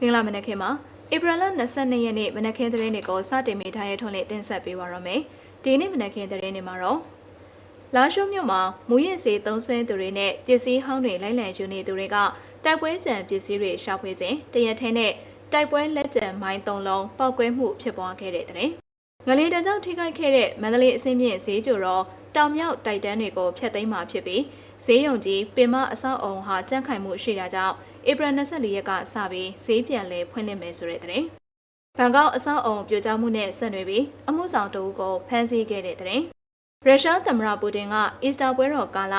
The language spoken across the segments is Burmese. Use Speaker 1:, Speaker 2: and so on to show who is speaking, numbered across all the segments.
Speaker 1: မင်္ဂလာမနက်ခင်းပါဧပြီလ22ရက်နေ့မနက်ခင်းသတင်းတွေကိုစတင်မိထားရထွန်းလေးတင်ဆက်ပေးပါရမယ်ဒီနေ့မနက်ခင်းသတင်းတွေမှာတော့လာရှုမြို့မှာမူရစ်စေသုံးဆွဲသူတွေနဲ့ပစ္စည်းဟောင်းတွေလိုက်လံယူနေသူတွေကတိုက်ပွဲကြံပစ္စည်းတွေရှာဖွေစဉ်တရက်ထဲနဲ့တိုက်ပွဲလက်ကျန်မိုင်း၃လုံးပောက်ကွဲမှုဖြစ်ပွားခဲ့တဲ့တဲ့ငလေးတန်းကြောင့်ထိခိုက်ခဲ့တဲ့မန္တလေးအစင်းမြင့်ဈေးကျိုတော်တောင်မြောက်တိုက်တန်းတွေကိုဖျက်သိမ်းမှာဖြစ်ပြီးဈေးရုံကြီးပင်မအဆောက်အုံဟာကြန့်ခိုင်မှုရှိတာကြောင့် ဧပြီ24ရက်ကစပြီးဈေးပြန်လဲဖွင့်လှစ်မယ်ဆိုတဲ့တဲ့။ဘန်ကောက်အဆောက်အုံပြိုကျမှုနဲ့ဆက်နွယ်ပြီးအမှုဆောင်တအုပ်ကိုဖမ်းဆီးခဲ့တဲ့တဲ့။ရုရှားသမ္မတပူတင်ကအီစတာပွဲတော်ကာလ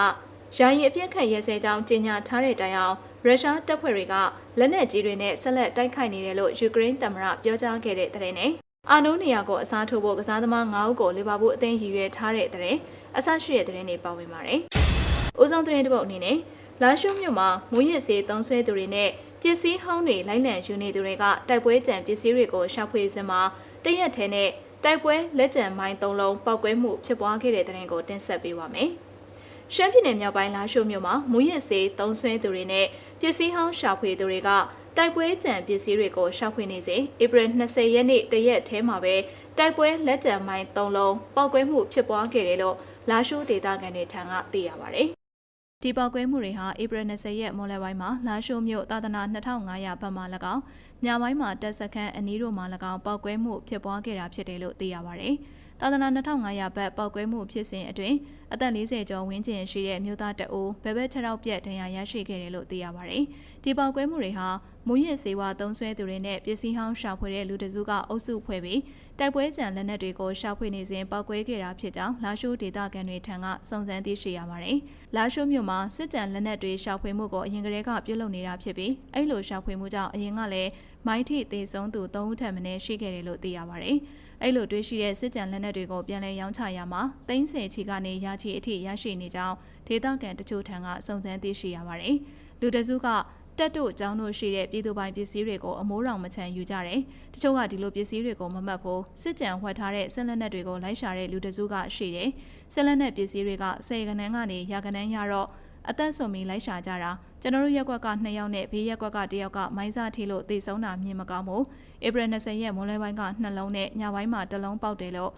Speaker 1: ယာယီအပြစ်ခတ်ရဲစဲကြောင်းကြေညာထားတဲ့တိုင်အောင်ရုရှားတပ်ဖွဲ့တွေကလက်နက်ကြီးတွေနဲ့ဆက်လက်တိုက်ခိုက်နေတယ်လို့ယူကရိန်းသမ္မတပြောကြားခဲ့တဲ့တဲ့နဲ့အာနိုးနေရာကိုအစားထိုးဖို့ကစားသမား9ဦးကိုလီဗာပူးအသင်းရည်ရွယ်ထားတဲ့တဲ့အဆရှိတဲ့တဲ့တွေပါဝင်ပါတယ်။ဦးဆောင်တဲ့တစ်ပုတ်အနေနဲ့ လာရှုမြို့မှာမူရစ်စေးသုံးဆွဲသူတွေနဲ့ပစ္စည်းဟောင်းတွေလိုက်လံယူနေသူတွေကတိုက်ပွဲကြံပစ္စည်းတွေကိုရှာဖွေစင်မှာတရက်ထဲနဲ့တိုက်ပွဲလက်ကျန်မိုင်း၃လုံးပောက်ကွဲမှုဖြစ်ပွားခဲ့တဲ့တဲ့ရင်ကိုတင်ဆက်ပေးပါမယ်။ရှမ်းပြည်နယ်မြောက်ပိုင်းလာရှုမြို့မှာမူရစ်စေးသုံးဆွဲသူတွေနဲ့ပစ္စည်းဟောင်းရှာဖွေသူတွေကတိုက်ပွဲကြံပစ္စည်းတွေကိုရှာဖွေနေစဉ်ဧပြီ20ရက်နေ့တရက်ထဲမှာပဲတိုက်ပွဲလက်ကျန်မိုင်း၃လုံးပောက်ကွဲမှုဖြစ်ပွားခဲ့တယ်လို့လာရှုဒေသခံတွေထံကသိရပါဗျ။ ဒီပောက်ကွဲမှုတွေဟာဧပြီ20ရက်မွန်လယ်ပိုင်းမှာလာရှိုးမြို့သာသနာ2500ဘတ်မှ၎င်းညပိုင်းမှာတက်စခန်းအနီးတို့မှ၎င်းပောက်ကွဲမှုဖြစ်ပွားခဲ့တာဖြစ်တယ်လို့သိရပါဗျ။ သာသနာ2500ဘတ်ပောက်ကွဲမှုဖြစ်စဉ်အတွင်းအသက်40ကျော်ဝန်းကျင်ရှိတဲ့မြို့သားတအိုးဘယ်ဘက်ခြေထောက်ပြက်ဒဏ်ရာရရှိခဲ့တယ်လို့သိရပါဗျ။ဒီပောက်ကွဲမှုတွေဟာမူရစ်စေဝါသုံးဆွဲသူတွေနဲ့ပစ္စည်းဟောင်းရှာဖွေတဲ့လူတစုကအုပ်စုဖွဲ့ပြီးတိုက်ပွဲကြံလက်နက်တွေကိုရှာဖွေနေစဉ်ပောက်ကွဲခဲ့တာဖြစ်ကြောင်းလာရှိုးဒေသခံတွေထံကစုံစမ်းသိရှိရပါတယ်။လာရှိုးမြို့မှာစစ်ကြံလက်နက်တွေရှာဖွေမှုကိုအရင်ကတည်းကပြုလုပ်နေတာဖြစ်ပြီးအဲ့လိုရှာဖွေမှုကြောင့်အရင်ကလည်းမိုင်းထိသေဆုံးသူ၃ဦးထပ်မံရှိခဲ့တယ်လို့သိရပါတယ်။ အဲ့လိုတွေ့ရှိတဲ့စစ်ကြံလက်နက်တွေကိုပြန်လည်ရောင်းချရမှာသိန်းဆယ်ချီကနေရာချီအထိရရှိနေကြောင်းဒေသခံတချို့ထံကစုံစမ်းသိရှိရပါတယ်။လူတစုကတက်တို့အကြောင်းတို့ရှိတဲ့ပြည်သူပိုင်ပစ္စည်းတွေကိုအမိုးတော်မချန်ယူကြတယ်။တချို့ကဒီလိုပစ္စည်းတွေကိုမမှတ်ဖို့စစ်ကြံဝှက်ထားတဲ့ဆက်လက်နက်တွေကိုလိုက်ရှာတဲ့လူတစုကရှိတယ်။ဆက်လက်နက်ပစ္စည်းတွေကဆယ်ကနန်းကနေရာကနန်းရတော့ အသက်ဆုံးပြီးလိုက်ရှာကြတာကျွန်တော်တို့ရက်ကွက်က2ယောက်နဲ့ဘေးရက်ကွက်က1ယောက်ကမိုင်းစားထိလို့တေဆုံးတာမြင်မကောင်းဘူး။ဧပြီ20ရက်မွန်းလယ်ပိုင်းက2လုံးနဲ့ညပိုင်းမှာ1လုံးပေါက်တယ်လို့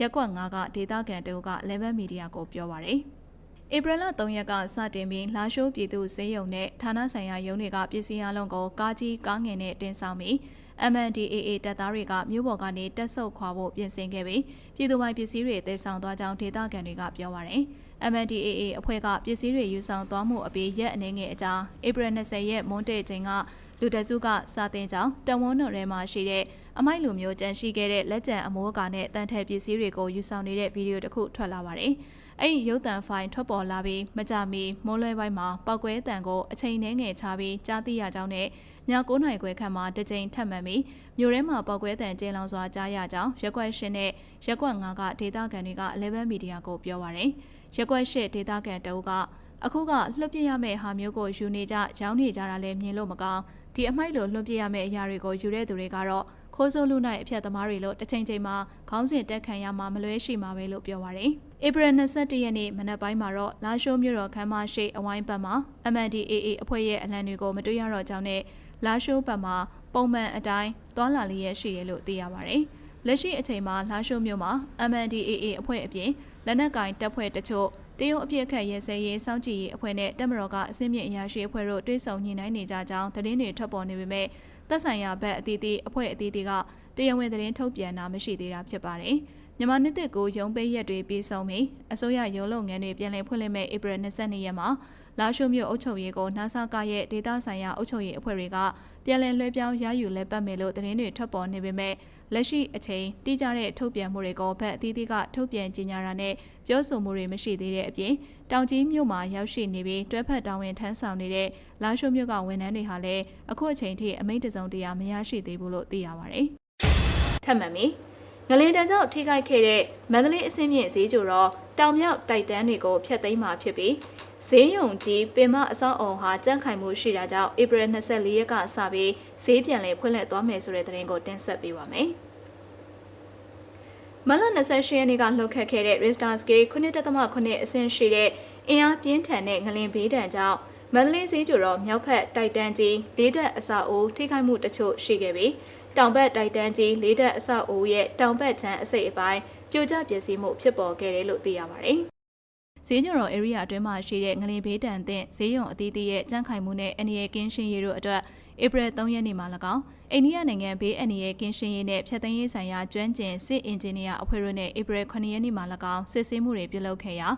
Speaker 1: ရက်ကွက်9ကဒေတာကန်တူက11မီဒီယာကိုပြောပါရယ်။ဧပြီလ3ရက်ကစတင်ပြီးလာရှိုးပြည်သူစေယုံနဲ့ဌာနဆိုင်ရာရုံးတွေကပစ္စည်းအလုံးကိုကားကြီးကားငယ်နဲ့တင်ဆောင်ပြီး MNDAA တပ်သားတွေကမြို့ပေါ်ကနေတက်ဆုပ်ခွာဖို့ပြင်ဆင်ခဲ့ပြီးပြည်သူပိုင်ပစ္စည်းတွေတည်ဆောင်သွားကြောင်းဒေသခံတွေကပြောပါရယ် MNDAA အဖွဲ့ကပစ္စည်းတွေယူဆောင်သွားမှုအပြီးရက်အနေငယ်အကြာဧပြီ20ရက်မွန်းတေချိန်ကလူတစုကစာတင်ကြောင်းတဝန်းတော်ထဲမှာရှိတဲ့အမိုက်လူမျိုးကြန့်ရှိခဲ့တဲ့လက်ကျန်အမိုးအကာနဲ့တန်ထက်ပစ္စည်းတွေကိုယူဆောင်နေတဲ့ဗီဒီယိုတစ်ခုထွက်လာပါတယ်။အဲ့ဒီရုပ်သံဖိုင်ထွက်ပေါ်လာပြီးမကြမီမိုးလွဲပိုင်းမှာပောက်ကွဲတံကိုအချိန်နှဲငယ်ချပြီးကြားသိရကြောင်းနဲ့ ည9နိုင်ခွဲခန့်မှာတစ်ကြိမ်ထပ်မံပြီးမြို့ထဲမှာပောက်ကွဲတံကျင်းလောင်စွာကြားရကြောင်းရက်ွက်ရှင်နဲ့ရက်ွက်9ကဒေတာကန်တွေက 11မီဒီယာကိုပြောပါရယ်ရက်ွက်8ဒေတာကန်တအုပ်ကအခုကလွှတ်ပြရမယ့်ဟာမျိုးကိုယူနေကြရောင်းနေကြတာလည်းမြင်လို့မကောင်းဒီအမိုက်လိုလွှတ်ပြရမယ့်အရာတွေကိုယူတဲ့သူတွေကတော့ခိုးစိုးလူနိုင်အဖြတ်သမားတွေလို့တစ်ချိန်ချိန်မှာခေါင်းစဉ်တက်ခံရမှာမလွဲရှိမှာပဲလို့ပြောပါရယ်ဧပြီ21ရက်နေ့မနက်ပိုင်းမှာတော့လာရှိုးမြို့တော်ခမ်းမရှိအဝိုင်းဘက်မှာ MNDAA အဖွဲ့ရဲ့အလံတွေကိုမတွေ့ရတော့ကြောင်းနဲ့ လာရှိုးဘက်မှာပုံမှန်အတိုင်းသွာလာလျက်ရှိတယ်လို့သိရပါဗျ။လက်ရှိအချိန်မှာလာရှိုးမြို့မှာ MNDAA အဖွဲ့အပြင်လက်နက်ကင်တပ်ဖွဲ့တချို့တရုတ်အပြစ်ခတ်ရဲစဲရေးစောင့်ကြည့်ရေးအဖွဲ့နဲ့တက်မတော်ကအစင်းမြင့်အရာရှိအဖွဲ့တို့တွဲဆောင်ညှိနှိုင်းနေကြကြောင်းသတင်းတွေထွက်ပေါ်နေပေမဲ့သက်ဆိုင်ရာဘက်အသီးသီးအဖွဲ့အသီးသီးကတရားဝင်သတင်းထုတ်ပြန်တာမရှိသေးတာဖြစ်ပါတယ်။ မြန်မာနှစ်သက်ကိုရုံးပိတ်ရက်တွေပြီးဆုံးပြီးအစိုးရရုံးလုပ်ငန်းတွေပြန်လည်ဖွင့်လှစ်မဲ့ဧပြီ22ရက်မှာလာရှိုမြို့အုပ်ချုပ်ရေးကိုနာဆာကရဲ့ဒေသဆိုင်ရာအုပ်ချုပ်ရေးအဖွဲ့တွေကပြန်လည်လွှဲပြောင်းရယူလဲပတ်မယ်လို့သတင်းတွေထွက်ပေါ်နေပေမဲ့လက်ရှိအချိန်တိကျတဲ့ထုတ်ပြန်မှုတွေကိုဘက်အသီးသီးကထုတ်ပြန်ကြေညာတာနဲ့ပြောဆိုမှုတွေမရှိသေးတဲ့အပြင်တောင်ကြီးမြို့မှာရောက်ရှိနေပြီးတွဲဖက်တာဝန်ထမ်းဆောင်နေတဲ့လာရှိုမြို့ကဝန်ထမ်းတွေဟာလည်းအခုအချိန်ထိအမိန့်တစုံတရာမရရှိသေးဘူးလို့သိရပါတယ်။ထပ်မံပြီး ငလင်တန်းကြောင့်ထိခိုက်ခဲ့တဲ့မန္တလေးအစင်းမြင့်ဈေးကျိုတော့တောင်မြောက်တိုက်တန်းတွေကိုဖျက်သိမ်းမှာဖြစ်ပြီးဈေးရုံကြီးပင်မအစောင့်အုံဟာကြန့်ခိုင်မှုရှိတာကြောင့်ဧပြီ24ရက်ကစပြီးဈေးပြန်လည်ဖွင့်လှစ်သွားမယ်ဆိုတဲ့သတင်းကိုတင်ဆက်ပေးပါမယ်။မလ28ရက်နေ့ကလှုပ်ခတ်ခဲ့တဲ့ Richter Scale 9.8အဆင့်ရှိတဲ့အင်အားပြင်းထန်တဲ့ငလင်ဘေးဒဏ်ကြောင့်မန္တလေးဈေးကျတော်မြောက်ဖက်တိုက်တန်းကြီးလေးတက်အဆောက်အဦထိခိုက်မှုတချို့ရှိခဲ့ပြီး တောင်ဘက်တိုက်တန်းကြီးလေးတက်အဆောက်အဦရဲ့တောင်ဘက်ခြမ်းအစိတ်အပိုင်းပြိုကျပျက်စီးမှုဖြစ်ပေါ်ခဲ့တယ်လို့သိရပါတယ်။ဈေးကျော်တော် area အတွင်းမှာရှိတဲ့ငလင်ဘေးတန်သင့်ဈေးရုံအသီးသီးရဲ့ကြန့်ခိုင်မှုနဲ့အနေရကင်းရှင်းရေးတို့အတွက်ဧပြီ3ရက်နေ့မှာ၎င်းအိန္ဒိယနိုင်ငံဘေးအနေရကင်းရှင်းရေးနဲ့ဖြတ်သိမ်းရေးဆိုင်ရာကျွမ်းကျင်စစ်အင်ဂျင်နီယာအဖွဲ့တို့နဲ့ဧပြီ9ရက်နေ့မှာ၎င်းစစ်ဆေးမှုတွေပြုလုပ်ခဲ့ရာ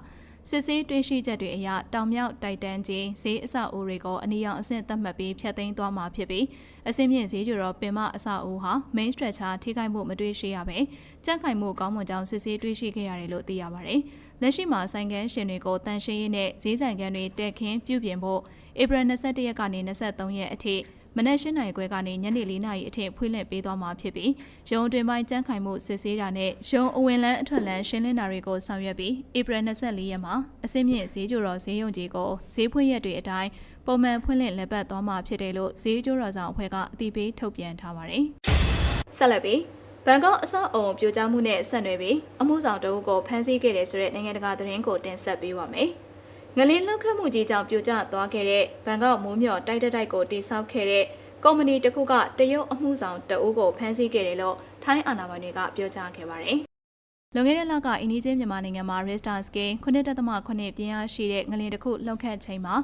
Speaker 1: စစ်ဆေးတွေ့ရှိချက်တွေအရတောင်မြောက်တိုက်တန်းချင်းဈေးအဆောက်အဦတွေကိုအနီရောင်အဆင့်သတ်မှတ်ပြီးဖြတ်သိမ်းသွားမှာဖြစ်ပြီးအစင်းမြင့်ဈေးကျော်တော့ပင်မအဆောက်အဦဟာ main structure ထိခိုက်မှုမတွေ့ရှိရပဲကြက်ခိုင်မှုကောင်းမွန်ကြောင်းစစ်ဆေးတွေ့ရှိခဲ့ရတယ်လို့သိရပါတယ်။လက်ရှိမှာဆိုင်ကန်းရှင်တွေကိုတန်ရှင်းရေးနဲ့ဈေးဆိုင်ကန်းတွေတက်ခင်းပြုပြင်ဖို့ဧပြီ21ရက်ကနေ23ရက်အထိ မနက်၈နာရီခွဲကနေညနေ၄နာရီအထိဖွင့်လှစ်ပေးသွားမှာဖြစ်ပြီးရုံတွင်ပိုင်းကြမ်းခိုင်မှုစစ်ဆေးတာနဲ့ရုံအဝင်လန်းအထွက်လန်းရှင်းလင်းတာတွေကိုဆောင်ရွက်ပြီးဧပြီ24ရက်မှာအစင်းမြင့်ဈေးကျတော်ဈေးရုံကြီးကိုဈေးဖွင့်ရက်တွေအတိုင်းပုံမှန်ဖွင့်လှစ်လက်ပတ်သွားမှာဖြစ်တယ်လို့ဈေးကျတော်ဆောင်အဖွဲ့ကအသိပေးထုတ်ပြန်ထားပါတယ်။ဆက်လက်ပြီးဘန်ကောက်အဆောက်အုံပြိုကျမှုနဲ့ဆက်နွယ်ပြီးအမှုဆောင်တအုပ်ကိုဖမ်းဆီးခဲ့တဲ့ဆိုတဲ့နိုင်ငံတကာသတင်းကိုတင်ဆက်ပေးပါမယ်။ ငလင်းလောက်ခတ်မှုကြီးကြောင့်ပြိုကျသွားခဲ့တဲ့ဘန်ကောက်မိုးမျှော်တိုက်တိုက်ကိုတိစောက်ခဲ့တဲ့ကုမ္ပဏီတစ်ခုကတရုတ်အမှုဆောင်တအုပ်ကိုဖမ်းဆီးခဲ့တယ်လို့ထိုင်းအာဏာပိုင်တွေကပြောကြားခဲ့ပါတယ်။လွန်ခဲ့တဲ့လကအိန္ဒိချင်းမြန်မာနိုင်ငံမှာ Richter Scale 9.8ပြင်းအားရှိတဲ့ငလင်တစ်ခုလှုပ်ခတ်ချိန်မှာ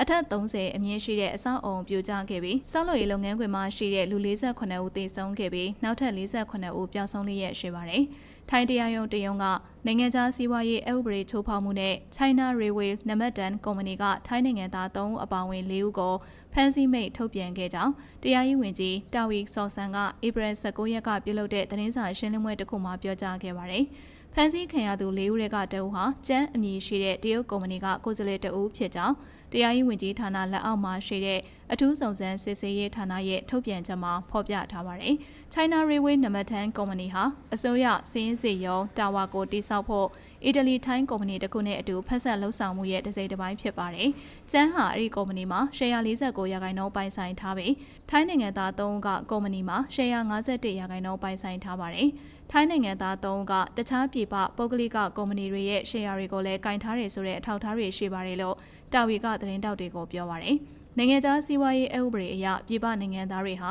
Speaker 1: အထက်30အမြင့်ရှိတဲ့အဆောက်အုံပြိုကျခဲ့ပြီးစောက်လို့ရေးလုပ်ငန်းခွင်မှာရှိတဲ့လူ48ဦးသေဆုံးခဲ့ပြီးနောက်ထပ်48ဦးပျောက်ဆုံးလျက်ရှိပါတယ်။ ထိုင်းတရားရုံးတရုံးကနိုင်ငံခြားစီးပွားရေးအဥပဒေချိုးဖောက်မှုနဲ့ China Railway နံပါတ်တန်ကုမ္ပဏီကထိုင်းနိုင်ငံသား3ဦးအပါအဝင်4ဦးကိုဖမ်းဆီးမိတ်ထုတ်ပြန်ခဲ့ကြောင်းတရားရေးဝန်ကြီးတာဝီဆော်ဆန်ကဧပြီ19ရက်ကပြုလုပ်တဲ့သတင်းစာရှင်းလင်းပွဲတစ်ခုမှာပြောကြားခဲ့ပါတယ်။ဖမ်းဆီးခံရသူ၄ဦးကတအူဟာကျန်းအမည်ရှိတဲ့တရုတ်ကုမ္ပဏီကကိုယ်စားလှယ်တအူဖြစ်ကြောင်းတရားရေးဝန်ကြီးဌာနလက်အောက်မှာရှိတဲ့ အထူးစုံစမ်းစစ်ဆေးရေးဌာနရဲ့ထုတ်ပြန်ချက်မှာဖော်ပြထားပါတယ်။ China Railway နံပါတ်10ကုမ္ပဏီဟာအစိုးရစင်းစီယုံတာဝါကိုတိစောက်ဖို့အီတလီထိုင်းကုမ္ပဏီတစ်ခုနဲ့အတူဖက်ဆက်လှုပ်ဆောင်မှုရဲ့တစ်စိတ်တစ်ပိုင်းဖြစ်ပါတယ်။ကျန်းဟာအဲ့ဒီကုမ္ပဏီမှာရှယ်ယာ49ရာခိုင်နှုန်းပိုင်ဆိုင်ထားပြီးထိုင်းနိုင်ငံသား3ဦးကကုမ္ပဏီမှာရှယ်ယာ51ရာခိုင်နှုန်းပိုင်ဆိုင်ထားပါတယ်။ထိုင်းနိုင်ငံသား3ဦးကတခြားပြည်ပပုဂ္ဂလိကကုမ္ပဏီတွေရဲ့ရှယ်ယာတွေကိုလည်းကင်ထားတယ်ဆိုတဲ့အထောက်အထားတွေရှိပါတယ်လို့တာဝီကသတင်းတောက်တွေကိုပြောပါတယ်။ နိုင်ငံခြားစီးပွားရေးအဥပဒေအရပြည်ပနိုင်ငံသားတွေဟာ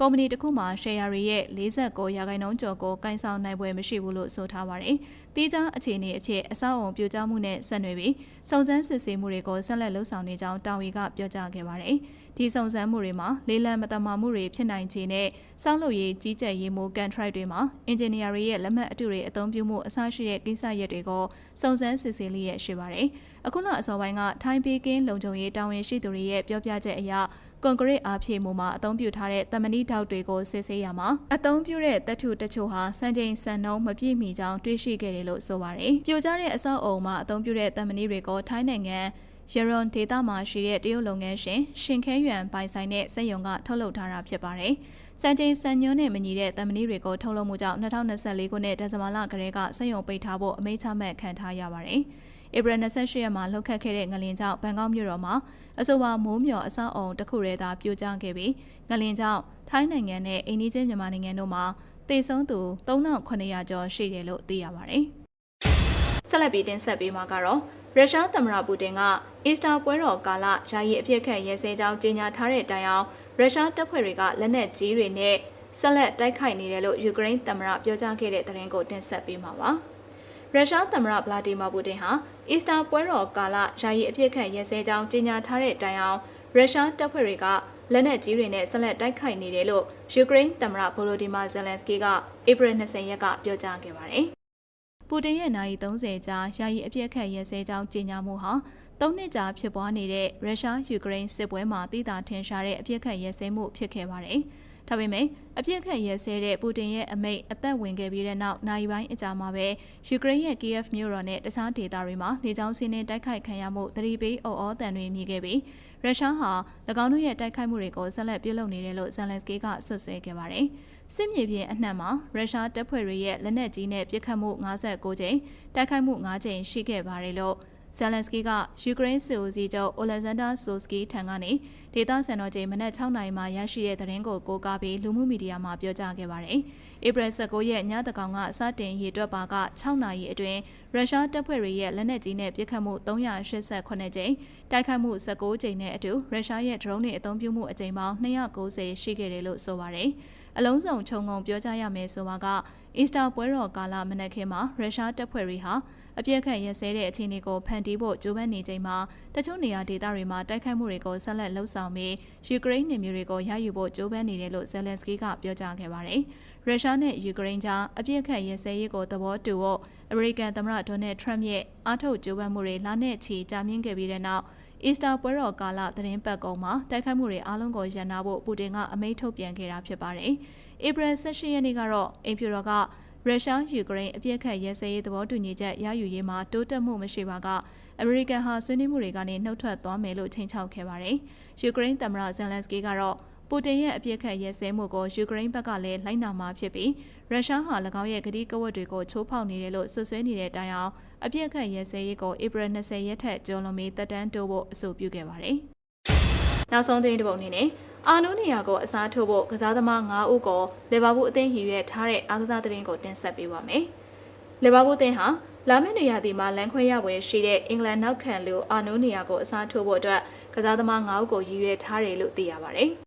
Speaker 1: ကုမ္ပဏီတစ်ခုမှာရှယ်ယာတွေရဲ့49ရာခိုင်နှုန်းကျော်ကိုကင်ဆောင်နိုင်ပွဲမရှိဘူးလို့ဆိုထားပါတယ်။တီးခြားအခြေအနေအဖြစ်အဆောက်အုံပြိုကျမှုနဲ့ဆက်နွယ်ပြီးစုံစမ်းစစ်ဆေးမှုတွေကိုဆက်လက်လှုပ်ဆောင်နေကြောင်းတာဝီကပြောကြားခဲ့ပါတယ်။ဒီစုံစမ်းမှုတွေမှာလေးလံမတမာမှုတွေဖြစ်နိုင်ခြေနဲ့စောင့်လုပ်ရေးကြီးကြပ်ရေးမှုကန်ထရိုက်တွေမှာအင်ဂျင်နီယာတွေရဲ့လက်မှတ်အတုတွေအသုံးပြုမှုအစရှိတဲ့ကိစ္စရပ်တွေကိုစုံစမ်းစစ်ဆေးလျက်ရှိပါတယ်။ အခုလအစောပိုင်းကထိုင်းပြည်ကင်းလုံခြုံရေးတာဝန်ရှိသူတွေရဲ့ပြောပြချက်အရကွန်ကရစ်အားဖြည့်မှုမှာအသုံးပြုထားတဲ့တမဏိတောက်တွေကိုစစ်ဆေးရမှာအသုံးပြုတဲ့တပ်ထုတချို့ဟာစံချိန်စံနှုန်းမပြည့်မီကြောင်းတွေ့ရှိခဲ့တယ်လို့ဆိုပါတယ်။ပြိုကျတဲ့အဆောက်အုံမှာအသုံးပြုတဲ့တမဏိတွေကိုထိုင်းနိုင်ငံရရွန်ဒေတာမှာရှိတဲ့တရုတ်လုပ်ငန်းရှင်ရှင်ခဲယွမ်ပိုင်ဆိုင်တဲ့စက်ရုံကထုတ်လုပ်ထားတာဖြစ်ပါတယ်။စံချိန်စံညွှန်းနဲ့မညီတဲ့တမဏိတွေကိုထုတ်လုပ်မှုကြောင့်2024ခုနှစ်ဒီဇင်ဘာလကတည်းကစက်ရုံပိတ်ထားဖို့အမိန့်ချမှတ်ခံထားရပါတယ်။ ဧပြီ28ရက်မှာလှုပ်ခတ်ခဲ့တဲ့ငလင်ကြောင့်ဘန်ကောက်မြို့တော်မှာအဆိုပါမိုးမျှော်အဆောက်အုံတစ်ခုတည်းသာပြိုကျခဲ့ပြီးငလင်ကြောင့်ထိုင်းနိုင်ငံနဲ့အိန္ဒိချင်းမြန်မာနိုင်ငံတို့မှာတေဆုံးသူ3900ကျော်ရှိတယ်လို့သိရပါတယ်။ဆက်လက်ပြီးတင်ဆက်ပေးမှာကတော့ရုရှားသမ္မတပူတင်ကအီစတာပွဲတော်ကာလယာယီအပြစ်ခတ်ရဲစဲကြောင်းကြေညာထားတဲ့တိုင်အောင်ရုရှားတပ်ဖွဲ့တွေကလက်နက်ကြီးတွေနဲ့ဆက်လက်တိုက်ခိုက်နေတယ်လို့ယူကရိန်းသမ္မတပြောကြားခဲ့တဲ့သတင်းကိုတင်ဆက်ပေးမှာပါ။ ရုရှားသမ္မတဗလာဒီမာပူတင်ဟာအီစတာပွဲတော်ကာလယာယီအပြစ်ခတ်ရဲစဲကြောင်းကြေညာထားတဲ့တိုင်အောင်ရုရှားတပ်ဖွဲ့တွေကလက်နက်ကြီးတွေနဲ့ဆက်လက်တိုက်ခိုက်နေတယ်လို့ယူကရိန်းသမ္မတဗိုလိုဒီမာဇယ်လန်စကီကဧပြီ20ရက်ကပြောကြားခဲ့ပါတယ်။ပူတင်ရဲ့နိုင်30ကြာယာယီအပြစ်ခတ်ရဲစဲကြောင်းကြေညာမှုဟာသုံးနှစ်ကြာဖြစ်ပွားနေတဲ့ရုရှားယူကရိန်းစစ်ပွဲမှာတိတာထင်ရှားတဲ့အပြစ်ခတ်ရဲစဲမှုဖြစ်ခဲ့ပါတယ်။ ဒါပေမဲ့အပြစ်ခတ်ရဲစဲတဲ့ပူတင်ရဲ့အမိန့်အသက်ဝင်ခဲ့ပြီးတဲ့နောက်နိုင်ပိုင်းအကြာမှာပဲယူကရိန်းရဲ့ Kiev မြို့တော်နဲ့တခြားဒေသတွေမှာလေကြောင်းစီးနှင်းတိုက်ခိုက်ခံရမှုသတိပေးအော်အော်တန်တွေမြည်ခဲ့ပြီးရုရှားဟာ၎င်းတို့ရဲ့တိုက်ခိုက်မှုတွေကိုဆက်လက်ပြုလုပ်နေတယ်လို့ဇန်လန်စကီကဆွဆွဲခဲ့ပါတယ်။စစ်မြေပြင်အနှံ့မှာရုရှားတပ်ဖွဲ့တွေရဲ့လက်နက်ကြီးနဲ့ပစ်ခတ်မှု59ကြိမ်တိုက်ခိုက်မှု9ကြိမ်ရှိခဲ့ပါတယ်လို့ဇယ်လန်စကီကယူကရိန်းစစ်ဦးစီးချုပ်အိုလက်ဇန်ဒါဆိုစကီထံကနေ ဒေသစံတော်ချိန်မနက်6နာရီမှာရရှိတဲ့သတင်းကိုကိုးကားပြီးလူမှုမီဒီယာမှာပြောကြားခဲ့ပါတယ်။ဧပြီ19ရက်ညတကောင်ကစတင်ရေတွက်ပါက6နာရီအတွင်းရုရှားတပ်ဖွဲ့တွေရဲ့လက်နက်ကြီးနဲ့ပစ်ခတ်မှု388ကြိမ်တိုက်ခိုက်မှု19ကြိမ်နဲ့အတူရုရှားရဲ့ drone တွေအသုံးပြုမှုအကြိမ်ပေါင်း290ရှိခဲ့တယ်လို့ဆိုပါတယ်။အလုံးစုံခြုံငုံပြောကြားရမယ်ဆိုပါကအီစတာပွဲတော်ကာလမနက်ခင်းမှာရုရှားတပ်ဖွဲ့တွေဟာအပြည့်ခတ်ရစဲတဲ့အခြေအနေကိုဖန်တီးဖို့ကြိုးပမ်းနေချိန်မှာတချို့နေရာဒေသတွေမှာတိုက်ခိုက်မှုတွေကိုဆက်လက်လှုပ်ဆောင်ပြီးယူကရိန်းနေမျိုးတွေကိုရယူဖို့ကြိုးပမ်းနေတယ်လို့ဇယ်လန်စကီကပြောကြားခဲ့ပါတယ်။ရုရှားနဲ့ယူကရိန်းကြားအပြည့်ခတ်ရစဲရေးကိုသဘောတူဖို့အမေရိကန်သမ္မတဒေါ်နယ်ထရမ့်ရဲ့အားထုတ်ကြိုးပမ်းမှုတွေလနဲ့ချီကြာမြင့်ခဲ့ပြီးတဲ့နောက်အီစတာပွဲတော်ကာလသတင်းပတ်ကုံမှာတိုက်ခိုက်မှုတွေအားလုံးကိုရန်နာဖို့ပူတင်ကအမိန့်ထုတ်ပြန်ခဲ့တာဖြစ်ပါတယ်။ဧပြီ18ရက်နေ့ကတော့အိမ်ဖြူတော်က ရုရှားယူကရိန်းအပြစ်ခတ်ရဲစဲရေးသဘောတူညီချက်ရယူရေးမှာတိုးတက်မှုမရှိပါကအမေရိကန်ဟာဆွေးနွေးမှုတွေကနေနှုတ်ထွက်သွားမယ်လို့ချိန်ချောက်ခဲ့ပါတယ်။ယူကရိန်းသမ္မတဇန်လန်စကီကတော့ပူတင်ရဲ့အပြစ်ခတ်ရဲစဲမှုကိုယူကရိန်းဘက်ကလည်းလိုက်နာမှာဖြစ်ပြီးရုရှားဟာ၎င်းရဲ့ဂတိကဝတ်တွေကိုချိုးဖောက်နေတယ်လို့ဆွဆွဲနေတဲ့တိုင်အောင်အပြစ်ခတ်ရဲစဲရေးကိုဧပြီ20ရက်ထက်ကျော်လွန်ပြီးတက်တန်းတိုးဖို့အဆိုပြုခဲ့ပါတယ်။နောက်ဆုံးသတင်းတစ်ပုဒ်အနေနဲ့ အာနိုနီယာကိုအစားထိုးဖို့ကစားသမား9ဦးကိုလီဗာပူးအသင်းရည်ရွယ်ထားတဲ့အားကစားသတင်းကိုတင်ဆက်ပေးပါမယ်။လီဗာပူးအသင်းဟာလာမယ့်နေရာဒီမှာလန်ခွဲရပွဲရှိတဲ့အင်္ဂလန်နောက်ခံလူအာနိုနီယာကိုအစားထိုးဖို့အတွက်ကစားသမား9ဦးကိုရည်ရွယ်ထားတယ်လို့သိရပါတယ်။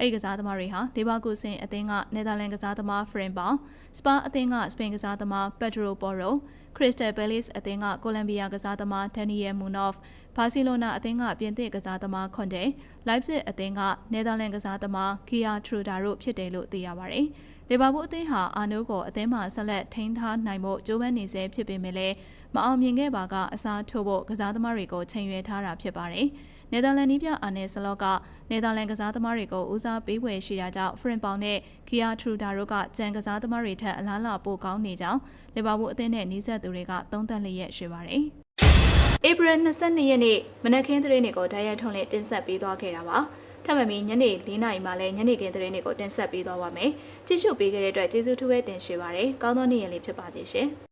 Speaker 1: အဲ့ဒီကစားသမားတွေဟာလီဗာပူးဆင်အသင်းကနယ်သာလန်ကစားသမားဖရင်ပေါင်စပါအသင်းကစပိန်ကစားသမားပက်ဒရိုပေါ်ရိုခရစ္စတယ်ဘယ်လစ်အသင်းကကိုလံဘီယာကစားသမားဒန်နီယယ်မူနော့ဖ်ဘာစီလိုနာအသင်းကပြင်သစ်ကစားသမားခွန်တေလိုက်ပဇစ်အသင်းကနယ်သာလန်ကစားသမားကီယာထရူဒါတို့ဖြစ်တယ်လို့သိရပါတယ်။လီဗာပူးအသင်းဟာအာနိုကိုအသင်းမှဆက်လက်ထိန်းထားနိုင်ဖို့ကြိုးပမ်းနေဆဲဖြစ်ပေမဲ့လည်းမအောင်မြင်ခဲ့ပါကအစားထိုးဖို့ကစားသမားတွေကိုချိန်ရွယ်ထားတာဖြစ်ပါတယ်။ နယ်သာလန်နီးပြအာနယ်ဆလော့ကနယ်သာလန်ကစားသမားတွေကိုဦးစားပေးဝယ်ရှိတာကြောင့်ဖရင်ပေါင်နဲ့ကီယာထရူဒါတို့ကကြံကစားသမားတွေထက်အလားအလာပိုကောင်းနေကြောင်းလီဗာပူးအသင်းနဲ့နီးစပ်သူတွေကသုံးသပ်လျက်ရှိပါတယ်။ဧပြီ22ရက်နေ့မနက်ခင်းသတင်းတွေကိုဓာတ်ရိုက်ထုံးလင်းတင်ဆက်ပေးသွားခဲ့တာပါ။ထပ်မံပြီးညနေ၄နာရီမှလည်းညနေခင်းသတင်းတွေကိုတင်ဆက်ပေးသွားပါမယ်။ကြည့်ရှုပေးခဲ့တဲ့အတွက်ကျေးဇူးထူးပဲတင်ရှိပါတယ်။ကောင်းသောနေ့ရက်လေးဖြစ်ပါစေရှင်။